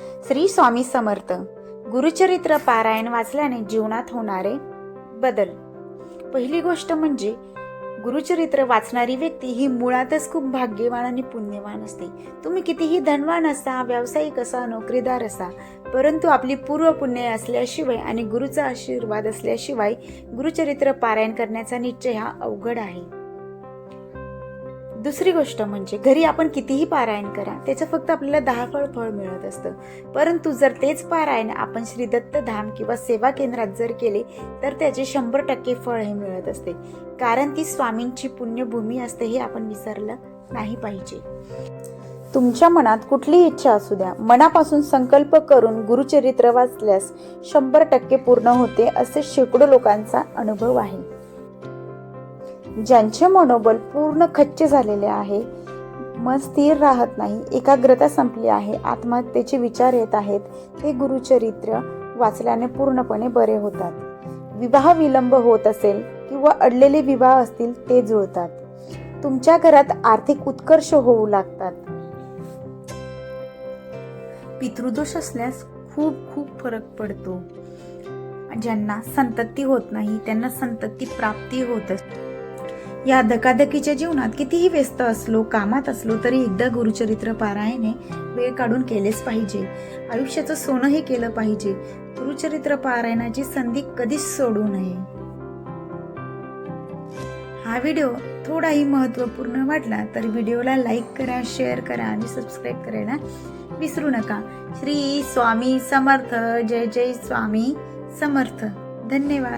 श्री स्वामी समर्थ. गुरुचरित्र पारायण वाचल्याने जीवनात होणारे बदल. पहिली गोष्ट म्हणजे गुरुचरित्र वाचणारी व्यक्ती ही मुळातच खूप भाग्यवान आणि पुण्यवान असते. तुम्ही कितीही धनवान असा व्यावसायिक असा नोकरीदार असा परंतु आपली पूर्व पुण्य असल्याशिवाय आणि गुरुचा आशीर्वाद असल्याशिवाय गुरुचरित्र पारायण करण्याचा निश्चय हा अवघड आहे. दुसरी गोष्ट म्हणजे घरी आपण कितीही पारायण करा त्याचं फक्त आपल्याला दहा फळ फळ मिळत असतं. परंतु जर तेच पारायण आपण श्रीदत्त धाम किंवा सेवा केंद्रात जर केले तर त्याचे शंभर टक्के फळ हे मिळत असते. कारण ती स्वामींची पुण्यभूमी असते हे आपण विसरलं नाही पाहिजे. तुमच्या मनात कुठलीही इच्छा असू द्या. मनापासून संकल्प करून गुरुचरित्र वाचल्यास शंभर टक्के पूर्ण होते असे शेकडो लोकांचा अनुभव आहे. ज्यांचे मनोबल पूर्ण खच्चे झालेले आहे मन स्थिर राहत नाही एकाग्रता संपली आहे आत्महत्येचे विचार येत आहेत ते गुरुचरित्र वाचल्याने पूर्णपणे बरे होतात. विवाह विलंब होत असेल किंवा अडलेले विवाह असतील ते जुळतात. तुमच्या घरात आर्थिक उत्कर्ष होऊ लागतात. पितृदोष असल्यास खूप खूप फरक पडतो. ज्यांना संतती होत नाही त्यांना संतती प्राप्ती होत असते. या धकाधकीच्या जीवनात कितीही व्यस्त असलो कामात असलो तरी एकदा गुरुचरित्र पारायणे वेळ काढून केलेच पाहिजे. आयुष्याचं सोनं हे केलं पाहिजे. गुरुचरित्र पारायणाची संधी कधीच सोडू नये. हा व्हिडिओ थोडाही महत्त्वपूर्ण वाटला तर व्हिडिओला लाईक करा शेअर करा आणि सबस्क्राईब करायला विसरू नका. श्री स्वामी समर्थ. जय जय स्वामी समर्थ. धन्यवाद.